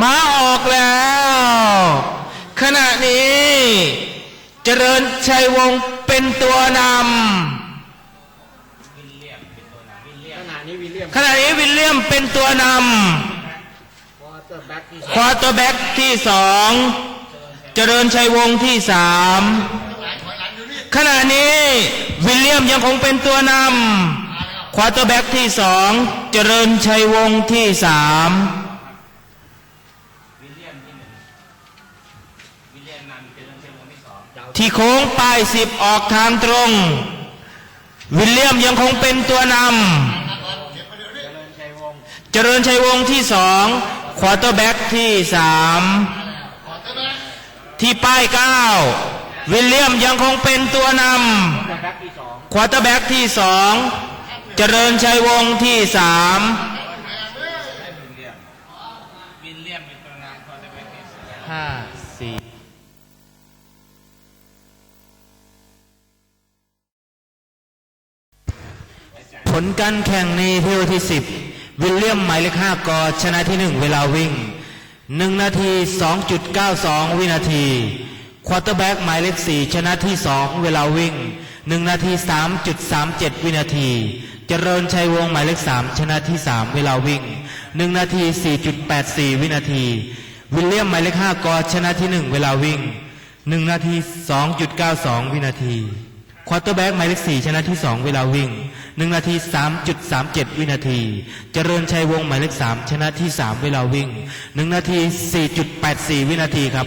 ม้าออกแล้ว ขณะนี้ เจริญชัยวงศ์เป็นตัวนขณะนี้วิลเลียมำขณะนี้วิลเลียมเป็นตัวนวอเตอร์แบ็กที่ำควอเตอร์แบ็กที่สองเจริญชัยวงศ์ที่สามขณะนี้วิลเลียมยังคงเป็นตัวนำควอเตอร์แบ็กที่สองเจริญชัยวงศ์ที่สาม ที่โค้งป้ายสิบออกทางตรง วิลเลียมยังคงเป็นตัวนำเจริญชัยวงศ์ที่สองควอเตอร์แบ็กที่สามที่ป้ายเก้าวิลเลียมยังคงเป็นตัวนำควอเตอร์แบ็กที่สองเจริญชัยวงศ์ที่สามห้าสี่ ผลการแข่งในเที่ยวที่ 10 วิลเลียมหมายเลข5กอชนะที่ 1 เวลาวิ่ง 1 นาที 2.92 วินาทีควอเตอร์แบ็กหมายเลข 4 ชนะที่ 2 เวลาวิ่ง 1 นาที 3.37 วินาที เจริญชัยวงศ์หมายเลข 3 ชนะที่ 3 เวลาวิ่ง 1 นาที 4.84 วินาที วิลเลียมหมายเลข 5กอชนะที่ 1 เวลาวิ่ง 1 นาที 2.92 วินาที ควอเตอร์แบ็กหมายเลขสี่ชนะที่สองเวลาวิ่งหนึ่งนาทีสามจุดสามเจ็ดวินาที เจริญชัยวงหมายเลขสามชนะที่สามเวลาวิ่งหนึ่งนาทีสี่จุดแปดสี่วินาทีครับ